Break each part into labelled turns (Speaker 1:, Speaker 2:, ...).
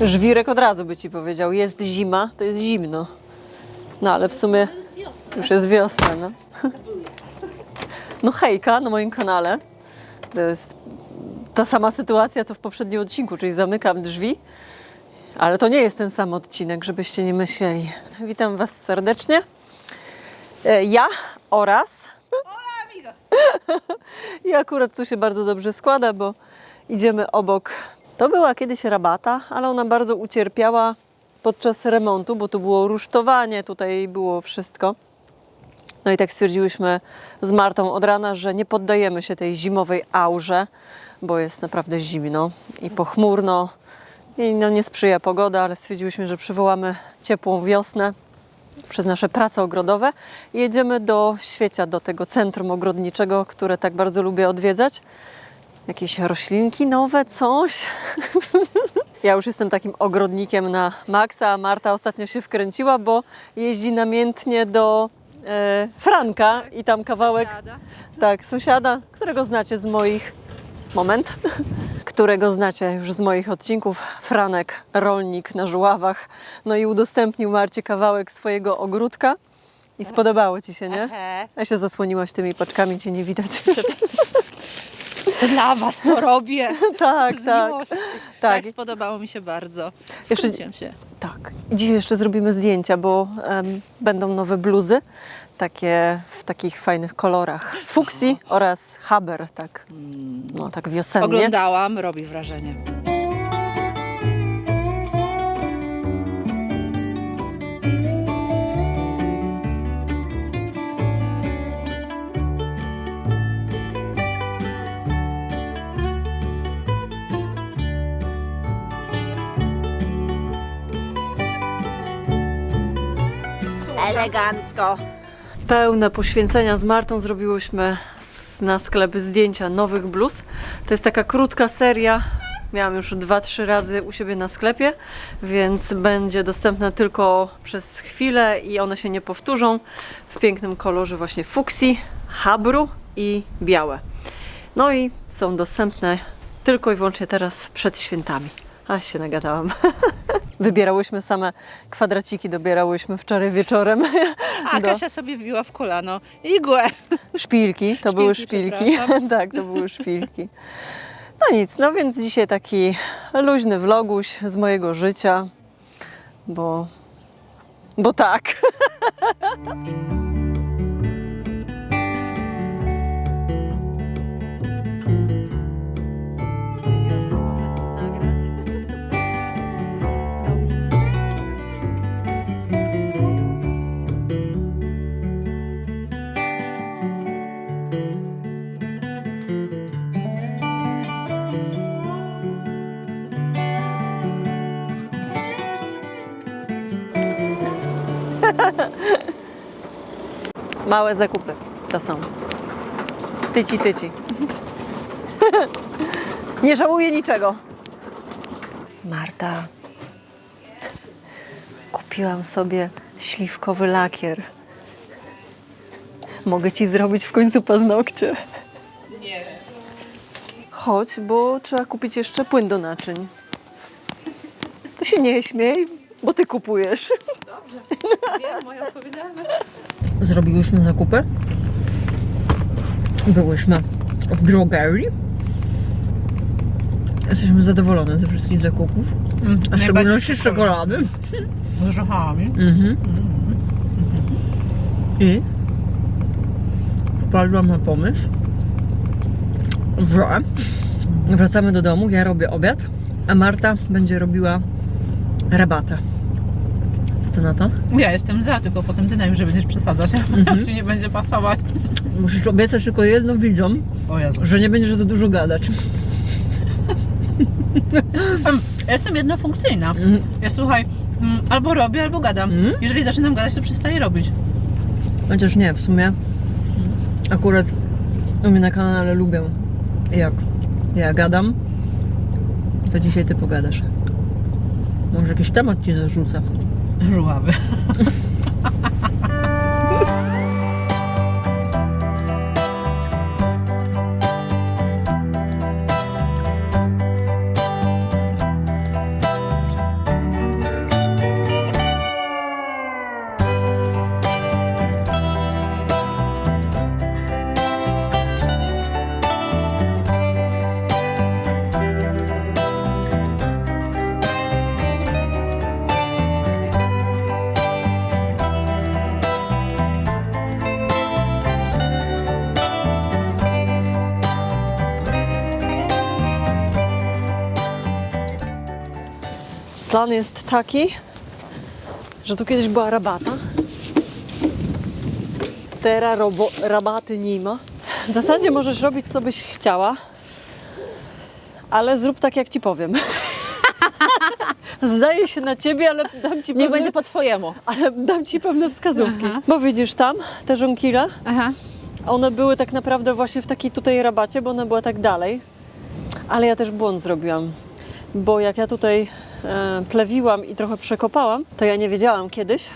Speaker 1: Żwirek od razu by ci powiedział, jest zima, to jest zimno. No ale w sumie już jest wiosna, no. No hejka na moim kanale. To jest ta sama sytuacja, co w poprzednim odcinku, czyli zamykam drzwi. Ale to nie jest ten sam odcinek, żebyście nie myśleli. Witam Was serdecznie. E, Ja oraz i akurat tu się bardzo dobrze składa, bo idziemy obok. To była kiedyś rabata, ale ona bardzo ucierpiała podczas remontu, bo tu było rusztowanie, tutaj było wszystko. No i tak stwierdziłyśmy z Martą od rana, że nie poddajemy się tej zimowej aurze, bo jest naprawdę zimno i pochmurno. I no nie sprzyja pogoda, ale stwierdziłyśmy, że przywołamy ciepłą wiosnę przez nasze prace ogrodowe. Jedziemy do Świecia, do tego centrum ogrodniczego, które tak bardzo lubię odwiedzać. Jakieś roślinki nowe, coś. Ja już jestem takim ogrodnikiem na maksa, a Marta ostatnio się wkręciła, bo jeździ namiętnie do e, Franka i tam kawałek, tak, sąsiada, którego znacie z moich, moment, którego znacie już z moich odcinków, Franek, rolnik na żuławach, no i udostępnił Marcie kawałek swojego ogródka i spodobało Ci się, nie?
Speaker 2: Ehe,
Speaker 1: A się zasłoniłaś tymi paczkami, Cię nie widać.
Speaker 2: to dla was to robię.
Speaker 1: tak,
Speaker 2: Z
Speaker 1: tak,
Speaker 2: miłości.
Speaker 1: tak.
Speaker 2: Tak, spodobało mi się bardzo.
Speaker 1: Jeszcze-
Speaker 2: się.
Speaker 1: Tak. Dzisiaj jeszcze zrobimy zdjęcia, bo em, będą nowe bluzy, takie w takich fajnych kolorach. Fuksji oraz haber, tak, no tak wiosennie.
Speaker 2: Oglądałam, robi wrażenie.
Speaker 3: Elegancko.
Speaker 1: Pełne poświęcenia z Martą zrobiłyśmy na sklepy zdjęcia nowych bluz. To jest taka krótka seria. Miałam już dwa, trzy razy u siebie na sklepie, więc będzie dostępna tylko przez chwilę i one się nie powtórzą w pięknym kolorze właśnie fuksji, habru i białe. No i są dostępne tylko i wyłącznie teraz przed świętami. A się nagadałam. Wybierałyśmy same kwadraciki, dobierałyśmy wczoraj wieczorem.
Speaker 2: A
Speaker 1: Do-
Speaker 2: Kasia sobie wbiła w kolano igłę.
Speaker 1: Szpilki, to były
Speaker 2: Szpilki,
Speaker 1: szpilki.
Speaker 2: przepraszam.
Speaker 1: tak, to były szpilki. No nic, no więc dzisiaj taki luźny vloguś z mojego życia, bo, bo tak. Małe zakupy to są. Tyci, tyci. Nie żałuję niczego. Marta, kupiłam sobie śliwkowy lakier. Mogę ci zrobić w końcu paznokcie. Nie. Chodź, bo trzeba kupić jeszcze płyn do naczyń. To się nie śmiej, bo ty kupujesz.
Speaker 2: Wiem, moja odpowiedzialność.
Speaker 1: Zrobiłyśmy zakupy. Byłyśmy w drogerii. Jesteśmy zadowolone ze wszystkich zakupów. A w szczególności z czekolady.
Speaker 2: Z orzechami.
Speaker 1: Mhm. I wpadłam na pomysł, że wracamy do domu, ja robię obiad, a Marta będzie robiła rabatę. Ty na to?
Speaker 2: Ja jestem za, tylko potem ty najwyżej będziesz przesadzać. Ci nie będzie pasować.
Speaker 1: Musisz obiecać tylko jedno widzom, że nie będziesz za dużo gadać.
Speaker 2: Ja jestem jednofunkcyjna.
Speaker 1: Mhm.
Speaker 2: Ja słuchaj, mm, albo robię, albo gadam.
Speaker 1: Mhm.
Speaker 2: Jeżeli zaczynam gadać, to przestaję robić.
Speaker 1: Chociaż nie, w sumie akurat u mnie na kanale lubię jak ja gadam, to dzisiaj ty pogadasz. Może jakiś temat ci zarzucę.
Speaker 2: 说
Speaker 1: 话呗 jest taki, że tu kiedyś była rabata. Teraz robo, rabaty nie ma. W zasadzie możesz robić, co byś chciała, ale zrób tak, jak ci powiem. Zdaje się na ciebie, ale dam ci
Speaker 2: Niech
Speaker 1: pewne,
Speaker 2: będzie po twojemu.
Speaker 1: ale dam ci pewne wskazówki.
Speaker 2: Aha.
Speaker 1: Bo widzisz tam te żonkile,
Speaker 2: Aha.
Speaker 1: one były tak naprawdę właśnie w takiej tutaj rabacie, bo ona była tak dalej. Ale ja też błąd zrobiłam, bo jak ja tutaj plewiłam i trochę przekopałam, to ja nie wiedziałam kiedyś, e,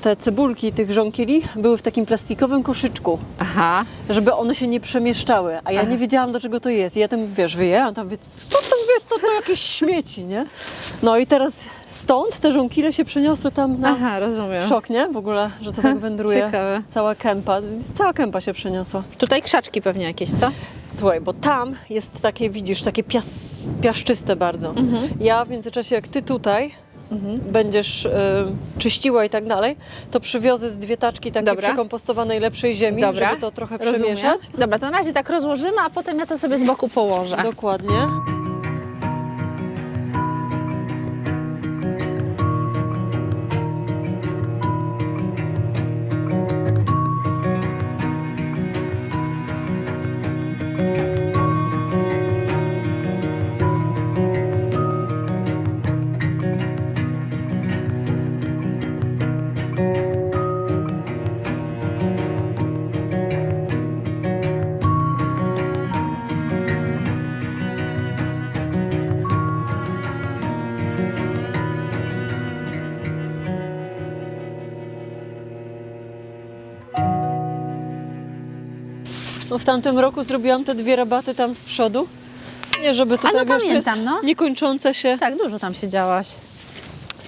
Speaker 1: te cebulki tych żonkili były w takim plastikowym koszyczku,
Speaker 2: Aha.
Speaker 1: żeby one się nie przemieszczały, a ja nie wiedziałam do czego to jest. I ja tam, wiesz, wyjęłam, tam mówię, co to, wie, to, to jakieś śmieci, nie? No i teraz stąd te żonkile się przeniosły tam na
Speaker 2: Aha, rozumiem.
Speaker 1: szok, nie? W ogóle, że to tak wędruje.
Speaker 2: Ciekawe.
Speaker 1: Cała kępa, cała kępa się przeniosła.
Speaker 2: Tutaj krzaczki pewnie jakieś, co?
Speaker 1: Słuchaj, bo tam jest takie, widzisz, takie pias, piaszczyste bardzo.
Speaker 2: Mhm.
Speaker 1: Ja w międzyczasie, jak ty tutaj będziesz y, czyściła i tak dalej, to przywiozę z dwie taczki takiej
Speaker 2: Dobra.
Speaker 1: przekompostowanej lepszej ziemi,
Speaker 2: Dobra.
Speaker 1: żeby to trochę
Speaker 2: Rozumiem.
Speaker 1: przemieszać.
Speaker 2: Dobra, to na razie tak rozłożymy, a potem ja to sobie z boku położę.
Speaker 1: Dokładnie. W tamtym roku zrobiłam te dwie rabaty tam z przodu. Nie, żeby tutaj,
Speaker 2: no
Speaker 1: wiesz, to jest
Speaker 2: pamiętam, no.
Speaker 1: niekończące się.
Speaker 2: Tak, dużo tam siedziałaś.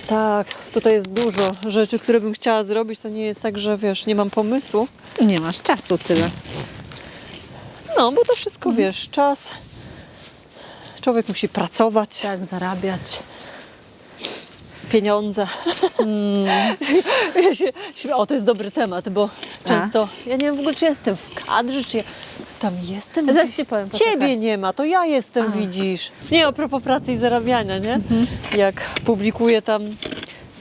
Speaker 1: Tak, tutaj jest dużo rzeczy, które bym chciała zrobić. To nie jest tak, że wiesz, nie mam pomysłu.
Speaker 2: Nie masz czasu tyle.
Speaker 1: No, bo to wszystko wiesz, czas. Człowiek musi pracować,
Speaker 2: Tak, zarabiać.
Speaker 1: Pieniądze. Ja się, się, o, to jest dobry temat, bo często ja nie wiem w ogóle, czy jestem w kadrze, czy ja tam jestem.
Speaker 2: Zaraz
Speaker 1: gdzieś.
Speaker 2: ci powiem, poczekaj.
Speaker 1: Ciebie nie ma, to ja jestem, widzisz. Nie, a propos pracy i zarabiania, nie? Jak publikuję tam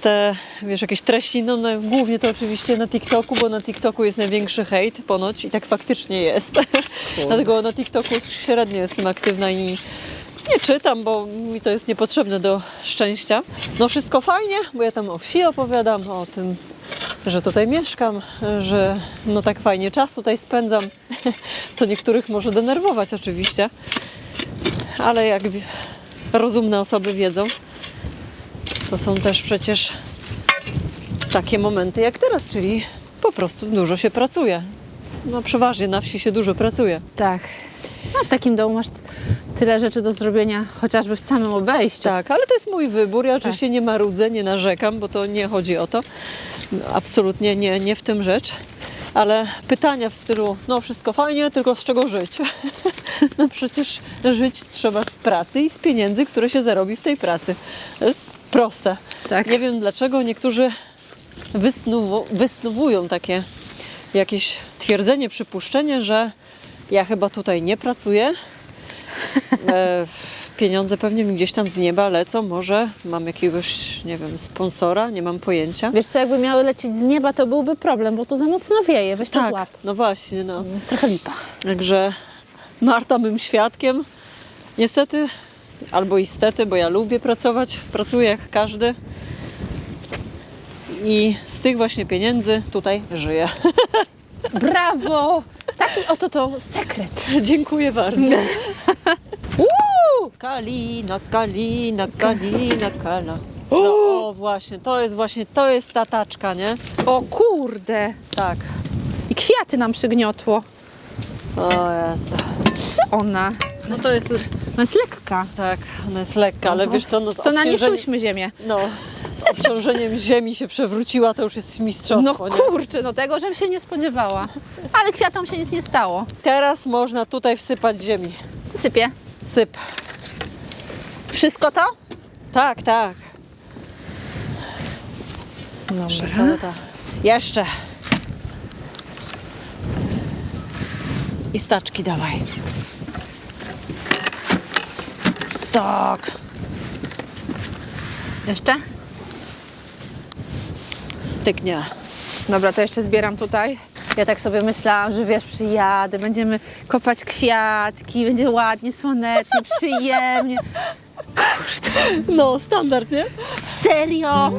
Speaker 1: te, wiesz, jakieś treści, no, no głównie to oczywiście na TikToku, bo na TikToku jest największy hejt ponoć i tak faktycznie jest. Dlatego na TikToku średnio jestem aktywna i nie czytam, bo mi to jest niepotrzebne do szczęścia. No wszystko fajnie, bo ja tam o wsi opowiadam, o tym, że tutaj mieszkam, że no tak fajnie czas tutaj spędzam, co niektórych może denerwować oczywiście, ale jak rozumne osoby wiedzą, to są też przecież takie momenty jak teraz, czyli po prostu dużo się pracuje. No przeważnie na wsi się dużo pracuje.
Speaker 2: Tak. No w takim domu masz tyle rzeczy do zrobienia, chociażby w samym obejściu.
Speaker 1: Tak, ale to jest mój wybór. Ja oczywiście nie marudzę, nie narzekam, bo to nie chodzi o to. Absolutnie nie, nie w tym rzecz. Ale pytania w stylu, no wszystko fajnie, tylko z czego żyć? No przecież żyć trzeba z pracy i z pieniędzy, które się zarobi w tej pracy. To jest proste.
Speaker 2: Tak.
Speaker 1: Nie wiem dlaczego niektórzy wysnuwu, wysnuwują takie jakieś twierdzenie, przypuszczenie, że ja chyba tutaj nie pracuję, e, pieniądze pewnie mi gdzieś tam z nieba lecą, może mam jakiegoś, nie wiem, sponsora, nie mam pojęcia.
Speaker 2: Wiesz co, jakby miały lecieć z nieba, to byłby problem, bo tu za mocno wieje. Weź to
Speaker 1: tak,
Speaker 2: złap.
Speaker 1: no właśnie, no.
Speaker 2: Trochę lipa.
Speaker 1: Także Marta mym świadkiem. Niestety, albo istety, bo ja lubię pracować, pracuję jak każdy. I z tych właśnie pieniędzy tutaj żyję.
Speaker 2: Brawo! Taki oto to sekret.
Speaker 1: Dziękuję bardzo.
Speaker 2: Uuu!
Speaker 1: Kalina, kalina, kalina, kala. No, o właśnie, to jest właśnie, to jest ta taczka, nie?
Speaker 2: O kurde!
Speaker 1: Tak.
Speaker 2: I kwiaty nam przygniotło.
Speaker 1: O Jezu.
Speaker 2: Co ona?
Speaker 1: No to jest,
Speaker 2: Ona jest lekka.
Speaker 1: tak, ona jest lekka, ale wiesz co, no z
Speaker 2: To
Speaker 1: obciążeniem,
Speaker 2: naniosłyśmy ziemię.
Speaker 1: no, z obciążeniem ziemi się przewróciła, to już jest
Speaker 2: No
Speaker 1: mistrzostwo, nie?
Speaker 2: kurczę, no tego, żebym się nie spodziewała. Ale kwiatom się nic nie stało.
Speaker 1: Teraz można tutaj wsypać ziemi.
Speaker 2: To sypię.
Speaker 1: Syp.
Speaker 2: Wszystko to?
Speaker 1: Tak, tak. Jeszcze cała ta... Jeszcze. I staczki dawaj. Tak.
Speaker 2: Jeszcze?
Speaker 1: Styknie.
Speaker 2: Dobra, to jeszcze zbieram tutaj. Ja tak sobie myślałam, że wiesz, przyjadę, będziemy kopać kwiatki, będzie ładnie, słonecznie, przyjemnie.
Speaker 1: No, standard, nie?
Speaker 2: Serio?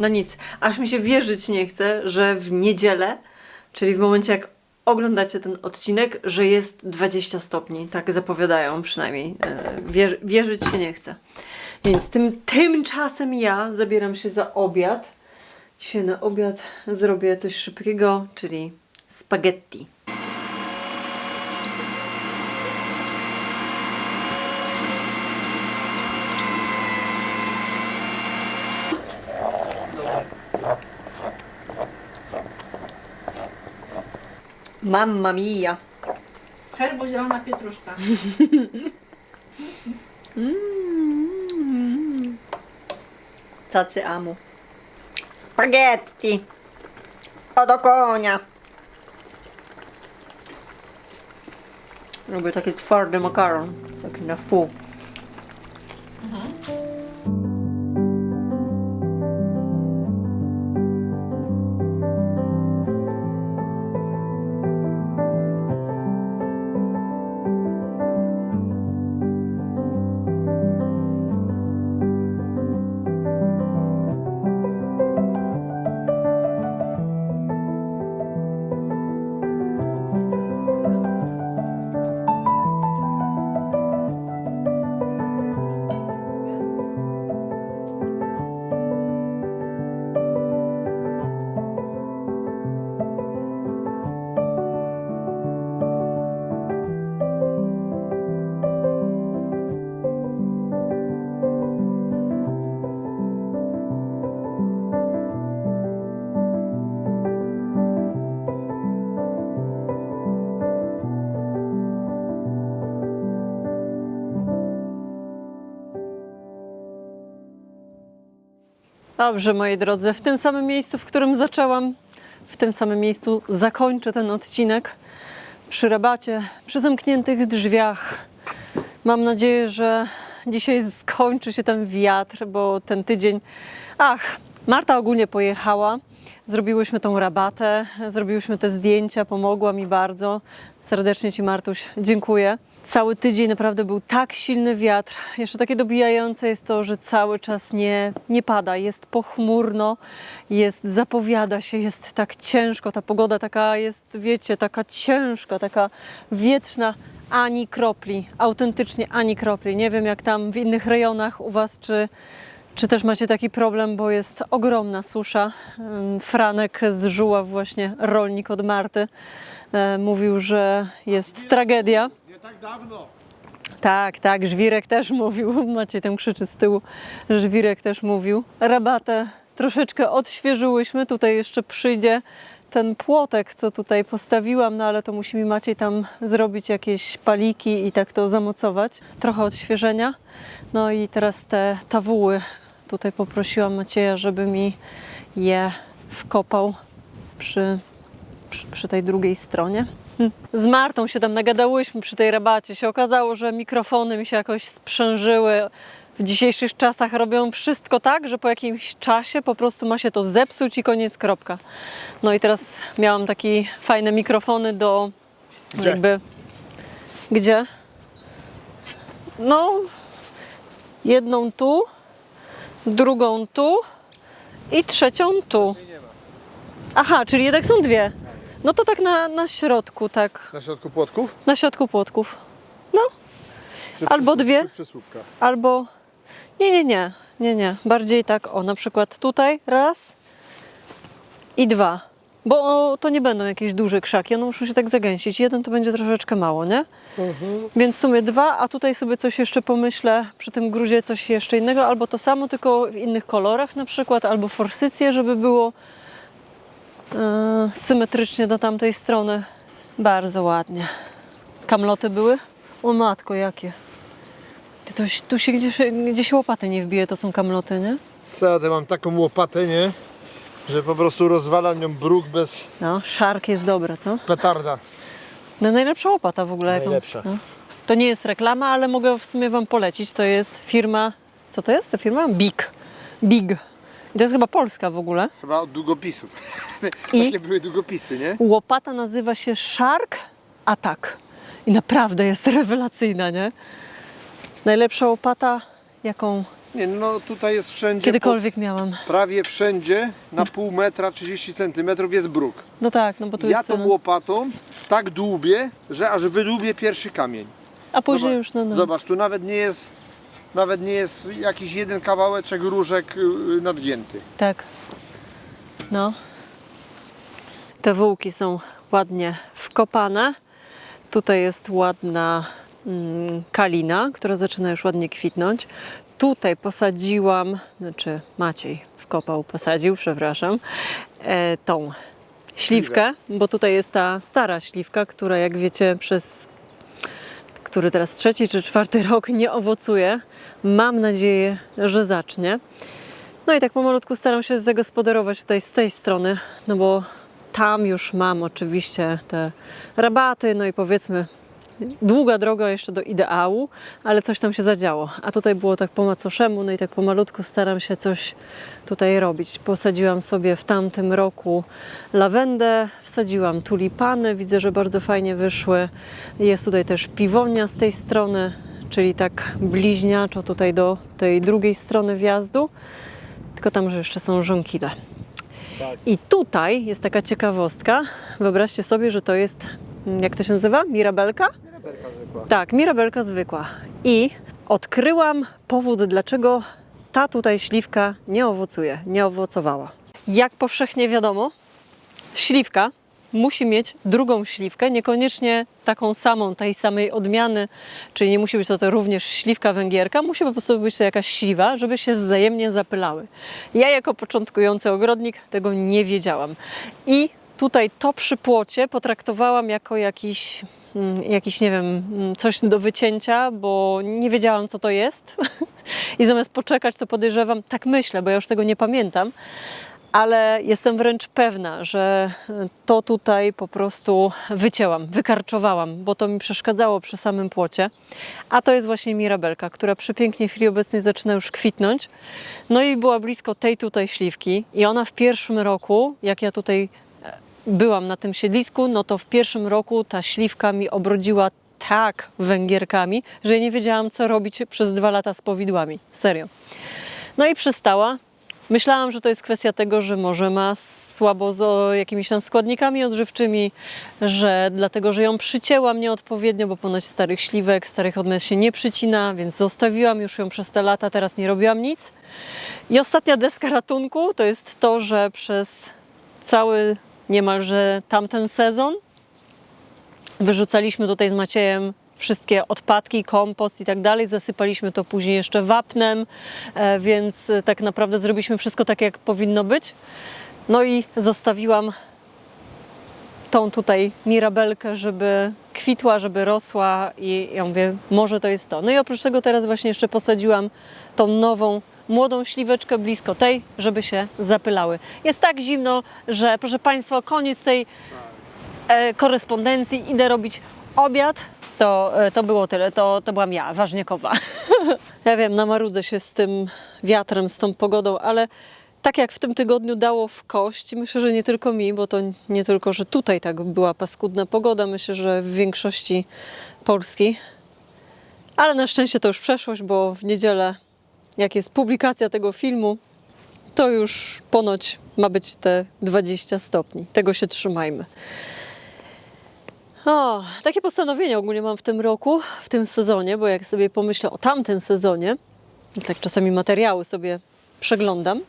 Speaker 1: No nic, aż mi się wierzyć nie chce, że w niedzielę, czyli w momencie jak oglądacie ten odcinek, że jest 20 stopni. Tak zapowiadają przynajmniej. E, Wierzy, wierzyć się nie chce. Więc tym, tymczasem ja zabieram się za obiad. Dzisiaj na obiad zrobię coś szybkiego, czyli spaghetti. Mamma mia!
Speaker 2: Herbo zielona pietruszka.
Speaker 1: Cacy amu. Spaghetti! O do konia! Robię taki twardy makaron, taki na wpół. Dobrze, moi drodzy, w tym samym miejscu, w którym zaczęłam, w tym samym miejscu zakończę ten odcinek przy rabacie, przy zamkniętych drzwiach. Mam nadzieję, że dzisiaj skończy się ten wiatr, bo ten tydzień. Ach, Marta ogólnie pojechała. Zrobiłyśmy tą rabatę, zrobiłyśmy te zdjęcia, pomogła mi bardzo. Serdecznie Ci, Martuś, dziękuję. Cały tydzień naprawdę był tak silny wiatr. Jeszcze takie dobijające jest to, że cały czas nie, nie pada. Jest pochmurno, jest, zapowiada się, jest tak ciężko. Ta pogoda taka jest, wiecie, taka ciężka, taka wietrzna. Ani kropli, autentycznie ani kropli. Nie wiem jak tam w innych rejonach u Was, czy, czy też macie taki problem, bo jest ogromna susza. Franek z Żuław, właśnie rolnik od Marty, e, mówił, że jest tragedia.
Speaker 3: Nie tak dawno.
Speaker 1: Tak, tak, Żwirek też mówił. Macie tam krzyczy z tyłu. Żwirek też mówił. Rabatę troszeczkę odświeżyłyśmy. Tutaj jeszcze przyjdzie ten płotek, co tutaj postawiłam, no ale to musi mi Maciej tam zrobić jakieś paliki i tak to zamocować. Trochę odświeżenia. No i teraz te tawuły. Tutaj poprosiłam Macieja, żeby mi je wkopał przy przy, przy tej drugiej stronie. Hm. Z Martą się tam nagadałyśmy przy tej rabacie. Się okazało, że mikrofony mi się jakoś sprzężyły. W dzisiejszych czasach robią wszystko tak, że po jakimś czasie po prostu ma się to zepsuć i koniec, kropka. No i teraz miałam takie fajne mikrofony do
Speaker 3: Gdzie?
Speaker 1: jakby... Gdzie? No, jedną tu, drugą tu i trzecią tu. Aha, czyli jednak są dwie. No to tak na, na środku, tak.
Speaker 3: Na środku płotków?
Speaker 1: Na środku płotków. No,
Speaker 3: Czy
Speaker 1: Albo dwie.
Speaker 3: Czy przysłupka?
Speaker 1: albo. Nie, nie, nie. Nie, nie. Bardziej tak, o, na przykład tutaj raz i dwa. Bo to nie będą jakieś duże krzaki, one muszą się tak zagęścić. Jeden to będzie troszeczkę mało, nie? Więc w sumie dwa, a tutaj sobie coś jeszcze pomyślę, przy tym gruzie coś jeszcze innego, albo to samo, tylko w innych kolorach na przykład, albo forsycję, żeby było e, symetrycznie do tamtej strony. Bardzo ładnie. Kamloty były? O matko, jakie. Tu się gdzieś, gdzieś łopaty nie wbije, to są kamloty, nie?
Speaker 3: Co mam taką łopatę, nie? Że po prostu rozwalam ją bruk bez
Speaker 1: No, szark jest dobra, co?
Speaker 3: petarda.
Speaker 1: No najlepsza łopata w ogóle. jaką-
Speaker 3: Najlepsza.
Speaker 1: No. To nie jest reklama, ale mogę w sumie Wam polecić. To jest firma, co to jest ta firma? Big. Big. I to jest chyba polska w ogóle.
Speaker 3: Chyba od długopisów.
Speaker 1: I?
Speaker 3: Takie były długopisy, nie?
Speaker 1: Łopata nazywa się Shark Attack. I naprawdę jest rewelacyjna, nie? Najlepsza łopata, jaką
Speaker 3: Nie, no tutaj jest wszędzie,
Speaker 1: kiedykolwiek miałam.
Speaker 3: po, prawie wszędzie na pół metra, 30 centymetrów jest bruk.
Speaker 1: No tak, no bo to
Speaker 3: Ja
Speaker 1: jest...
Speaker 3: tą
Speaker 1: no.
Speaker 3: łopatą tak dłubię, że aż wydłubię pierwszy kamień.
Speaker 1: A później
Speaker 3: Zobacz,
Speaker 1: już, no, no.
Speaker 3: Zobacz, tu nawet nie jest, nawet nie jest jakiś jeden kawałeczek różek y, nadgięty.
Speaker 1: Tak. No. Te wółki są ładnie wkopane. Tutaj jest ładna mm, kalina, która zaczyna już ładnie kwitnąć. Tutaj posadziłam, znaczy Maciej wkopał, posadził, przepraszam, e, tą śliwkę, bo tutaj jest ta stara śliwka, która jak wiecie przez który teraz trzeci czy czwarty rok nie owocuje. Mam nadzieję, że zacznie. No i tak pomalutku staram się zagospodarować tutaj z tej strony, no bo tam już mam oczywiście te rabaty, no i powiedzmy długa droga jeszcze do ideału, ale coś tam się zadziało. A tutaj było tak po macoszemu, no i tak pomalutku staram się coś tutaj robić. Posadziłam sobie w tamtym roku lawendę, wsadziłam tulipany, widzę, że bardzo fajnie wyszły. Jest tutaj też piwonia z tej strony, czyli tak bliźniaczo tutaj do tej drugiej strony wjazdu. Tylko tam, że jeszcze są żonkile. I tutaj jest taka ciekawostka. Wyobraźcie sobie, że to jest, mm, jak to się nazywa? Mirabelka? Tak, mirabelka zwykła. I odkryłam powód, dlaczego ta tutaj śliwka nie owocuje, nie owocowała. Jak powszechnie wiadomo, śliwka musi mieć drugą śliwkę, niekoniecznie taką samą, tej samej odmiany, czyli nie musi być to, to również śliwka węgierka, musi po prostu być to jakaś śliwa, żeby się wzajemnie zapylały. Ja jako początkujący ogrodnik tego nie wiedziałam. I tutaj to przy płocie potraktowałam jako jakiś, mm, jakiś nie wiem, mm, coś do wycięcia, bo nie wiedziałam, co to jest. I zamiast poczekać, to podejrzewam, tak myślę, bo ja już tego nie pamiętam, ale jestem wręcz pewna, że to tutaj po prostu wycięłam, wykarczowałam, bo to mi przeszkadzało przy samym płocie. A to jest właśnie mirabelka, która przepięknie w chwili obecnej zaczyna już kwitnąć. No i była blisko tej tutaj śliwki i ona w pierwszym roku, jak ja tutaj e, byłam na tym siedlisku, no to w pierwszym roku ta śliwka mi obrodziła tak węgierkami, że nie wiedziałam, co robić przez dwa lata z powidłami. Serio. No i przestała. Myślałam, że to jest kwestia tego, że może ma słabo z jakimiś tam składnikami odżywczymi, że dlatego, że ją przycięłam nieodpowiednio, bo ponoć starych śliwek, starych odmian się nie przycina, więc zostawiłam już ją przez te lata, teraz nie robiłam nic. I ostatnia deska ratunku to jest to, że przez cały niemalże tamten sezon Wyrzucaliśmy tutaj z Maciejem wszystkie odpadki, kompost i tak dalej. Zasypaliśmy to później jeszcze wapnem, e, więc e, tak naprawdę zrobiliśmy wszystko tak, jak powinno być. No i zostawiłam tą tutaj mirabelkę, żeby kwitła, żeby rosła i ja mówię, może to jest to. No i oprócz tego teraz właśnie jeszcze posadziłam tą nową, młodą śliweczkę blisko tej, żeby się zapylały. Jest tak zimno, że proszę Państwa, koniec tej e, korespondencji, idę robić obiad. To, e, to było tyle, to, to byłam ja, ważniekowa. ja wiem, namarudzę się z tym wiatrem, z tą pogodą, ale tak jak w tym tygodniu dało w kość, myślę, że nie tylko mi, bo to nie tylko, że tutaj tak była paskudna pogoda, myślę, że w większości Polski. Ale na szczęście to już przeszłość, bo w niedzielę, jak jest publikacja tego filmu, to już ponoć ma być te 20 stopni. Tego się trzymajmy. O, takie postanowienie ogólnie mam w tym roku, w tym sezonie, bo jak sobie pomyślę o tamtym sezonie, tak czasami materiały sobie przeglądam,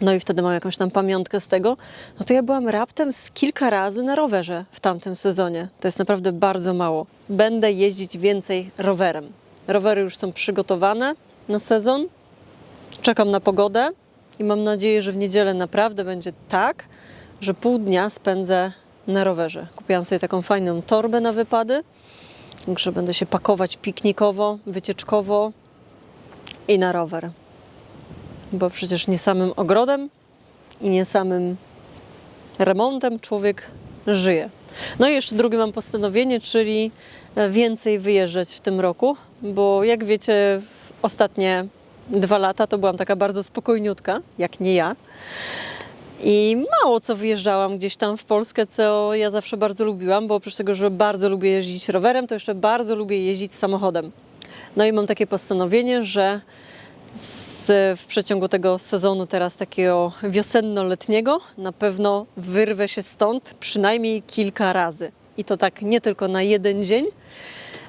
Speaker 1: no i wtedy mam jakąś tam pamiątkę z tego, no to ja byłam raptem z kilka razy na rowerze w tamtym sezonie. To jest naprawdę bardzo mało. Będę jeździć więcej rowerem. Rowery już są przygotowane na sezon. Czekam na pogodę i mam nadzieję, że w niedzielę naprawdę będzie tak, że pół dnia spędzę na rowerze. Kupiłam sobie taką fajną torbę na wypady, także będę się pakować piknikowo, wycieczkowo i na rower bo przecież nie samym ogrodem i nie samym remontem człowiek żyje. No i jeszcze drugie mam postanowienie, czyli więcej wyjeżdżać w tym roku, bo jak wiecie, ostatnie dwa lata to byłam taka bardzo spokojniutka, jak nie ja. I mało co wyjeżdżałam gdzieś tam w Polskę, co ja zawsze bardzo lubiłam, bo oprócz tego, że bardzo lubię jeździć rowerem, to jeszcze bardzo lubię jeździć samochodem. No i mam takie postanowienie, że z, w przeciągu tego sezonu teraz takiego wiosenno-letniego na pewno wyrwę się stąd przynajmniej kilka razy. I to tak nie tylko na jeden dzień,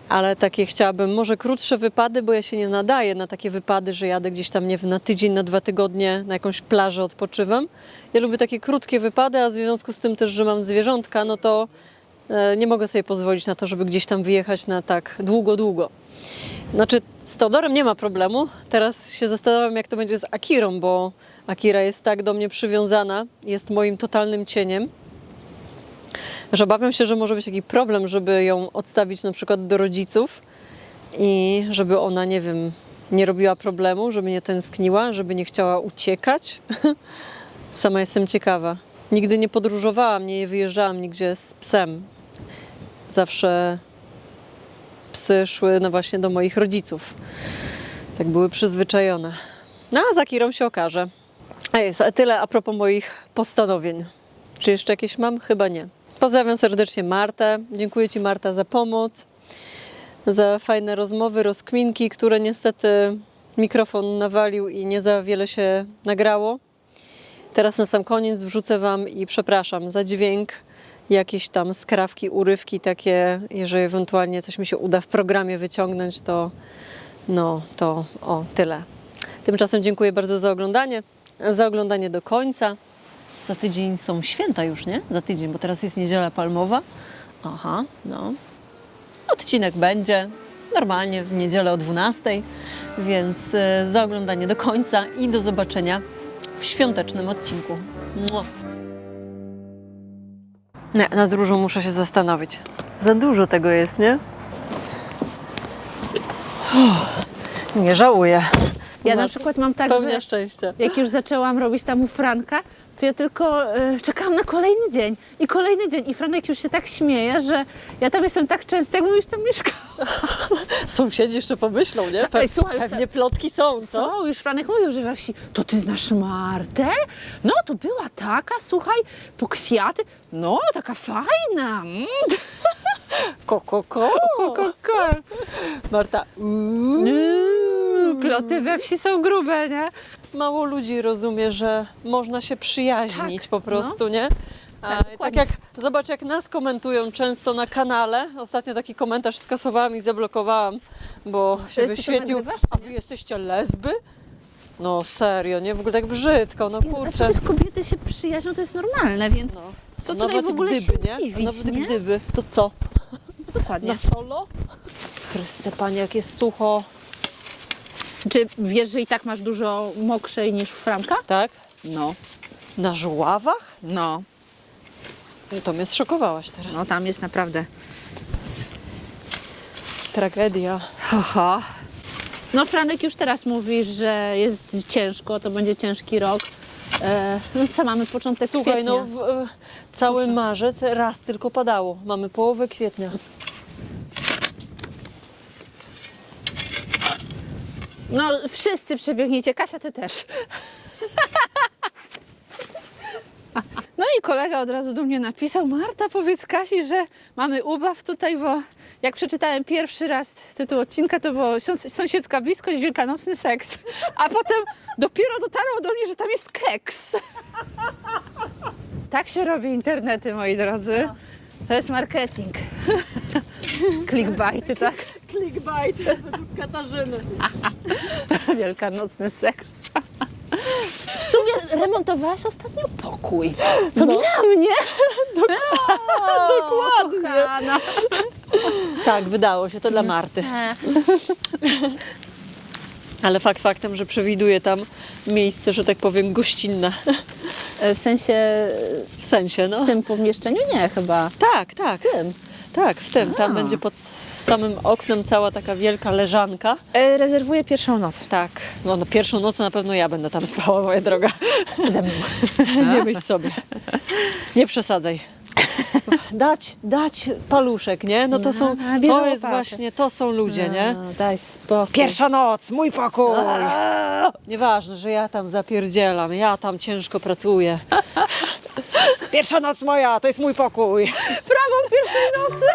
Speaker 1: ale takie chciałabym może krótsze wypady, bo ja się nie nadaję na takie wypady, że jadę gdzieś tam, nie wiem, na tydzień, na dwa tygodnie na jakąś plażę odpoczywam. Ja lubię takie krótkie wypady, a w związku z tym też, że mam zwierzątka, no to e, nie mogę sobie pozwolić na to, żeby gdzieś tam wyjechać na tak długo, długo. Znaczy, z Teodorem nie ma problemu. Teraz się zastanawiam, jak to będzie z Akirą, bo Akira jest tak do mnie przywiązana, jest moim totalnym cieniem, że obawiam się, że może być taki problem, żeby ją odstawić na przykład do rodziców i żeby ona, nie wiem, nie robiła problemu, żeby nie tęskniła, żeby nie chciała uciekać. Sama jestem ciekawa. Nigdy nie podróżowałam, nie wyjeżdżałam nigdzie z psem. Zawsze psy szły no właśnie do moich rodziców. Tak były przyzwyczajone. No a za Kirą się okaże. A jest, a tyle a propos moich postanowień. Czy jeszcze jakieś mam? Chyba nie. Pozdrawiam serdecznie Martę. Dziękuję Ci Marta za pomoc, za fajne rozmowy, rozkminki, które niestety mikrofon nawalił i nie za wiele się nagrało. Teraz na sam koniec wrzucę Wam i przepraszam za dźwięk, jakieś tam skrawki, urywki takie, jeżeli ewentualnie coś mi się uda w programie wyciągnąć, to no to o tyle. Tymczasem dziękuję bardzo za oglądanie, za oglądanie do końca. Za tydzień są święta już, nie? Za tydzień, bo teraz jest niedziela palmowa. Aha, no. Odcinek będzie normalnie w niedzielę o 12, więc e, za oglądanie do końca i do zobaczenia w świątecznym odcinku. Mua. Nie, nad różą muszę się zastanowić. Za dużo tego jest, nie? Uff, nie żałuję.
Speaker 2: Ja na przykład mam tak, że
Speaker 1: szczęścia.
Speaker 2: jak już zaczęłam robić tam u Franka, to ja tylko e, czekałam na kolejny dzień i kolejny dzień. I Franek już się tak śmieje, że ja tam jestem tak często, jakbym już tam mieszkała.
Speaker 1: Sąsiedzi jeszcze pomyślą, nie?
Speaker 2: Ej, słuchaj, już
Speaker 1: Pewnie plotki są, co?
Speaker 2: Co? Już Franek mówił, że we wsi, to ty znasz Martę? No, to była taka, słuchaj, po kwiaty. No, taka fajna. Mm.
Speaker 1: Ko, ko, ko.
Speaker 2: Koko.
Speaker 1: Marta, mm,
Speaker 2: Mm, Ploty we wsi są grube, nie?
Speaker 1: mało ludzi rozumie, że można się przyjaźnić
Speaker 2: Tak,
Speaker 1: po prostu, nie? A,
Speaker 2: Tak,
Speaker 1: tak jak zobacz, jak nas komentują często na kanale. Ostatnio taki komentarz skasowałam i zablokowałam, bo się
Speaker 2: ty to
Speaker 1: wyświetlił. A wy jesteście lesby? No serio, nie? W ogóle tak brzydko, no
Speaker 2: Jezu,
Speaker 1: kurczę.
Speaker 2: przecież kobiety się przyjaźnią, to jest normalne, więc
Speaker 1: No.
Speaker 2: co
Speaker 1: Nawet
Speaker 2: tutaj w ogóle
Speaker 1: gdyby,
Speaker 2: się
Speaker 1: nie?
Speaker 2: dziwić,
Speaker 1: Nawet
Speaker 2: nie?
Speaker 1: gdyby, to co?
Speaker 2: Dokładnie.
Speaker 1: Na solo? Chryste, panie, jak jest sucho.
Speaker 2: Czy wiesz, że i tak masz dużo mokrzej niż u Franka?
Speaker 1: Tak?
Speaker 2: No,
Speaker 1: Na żuławach?
Speaker 2: no,
Speaker 1: No to mnie zszokowałaś teraz.
Speaker 2: no tam jest naprawdę.
Speaker 1: Tragedia.
Speaker 2: Haha. No Franek już teraz mówi, że jest ciężko, to będzie ciężki rok. E, no co, mamy początek
Speaker 1: Słuchaj,
Speaker 2: kwietnia.
Speaker 1: no w, e, cały marzec raz tylko padało. Mamy połowę kwietnia.
Speaker 2: No, wszyscy przebiegniecie. Kasia, ty też. No i kolega od razu do mnie napisał, Marta, powiedz Kasi, że mamy ubaw tutaj, bo jak przeczytałem pierwszy raz tytuł odcinka, to było "Sąs- sąsiedzka bliskość, wielkanocny seks. A potem dopiero dotarło do mnie, że tam jest keks. Tak się robi internety, moi drodzy. To jest marketing. Clickbaity, tak?
Speaker 1: Clickbait według Katarzyny.
Speaker 2: Wielkanocny seks. W sumie remontowałaś ostatnio pokój. To dla mnie.
Speaker 1: Dokładnie.
Speaker 2: Kochana.
Speaker 1: Tak, wydało się to dla Marty. Ale fakt faktem, że przewiduje tam miejsce, że tak powiem, gościnne.
Speaker 2: E, W sensie
Speaker 1: W sensie, no.
Speaker 2: w tym pomieszczeniu nie chyba.
Speaker 1: Tak, tak.
Speaker 2: W tym.
Speaker 1: Tak, w tym. Tam
Speaker 2: A.
Speaker 1: będzie pod samym oknem cała taka wielka leżanka.
Speaker 2: E, Rezerwuję pierwszą noc.
Speaker 1: Tak. No, no pierwszą noc na pewno ja będę tam spała, moja droga.
Speaker 2: Ze mną.
Speaker 1: Nie myśl sobie. Nie przesadzaj. dać, dać paluszek, nie? No to są, to jest właśnie, to są ludzie, no, nie?
Speaker 2: A, Daj spokój.
Speaker 1: Pierwsza noc, mój pokój! A, Nieważne, że ja tam zapierdzielam, ja tam ciężko pracuję. Pierwsza noc moja, to jest mój pokój.
Speaker 2: Prawo pierwszej nocy!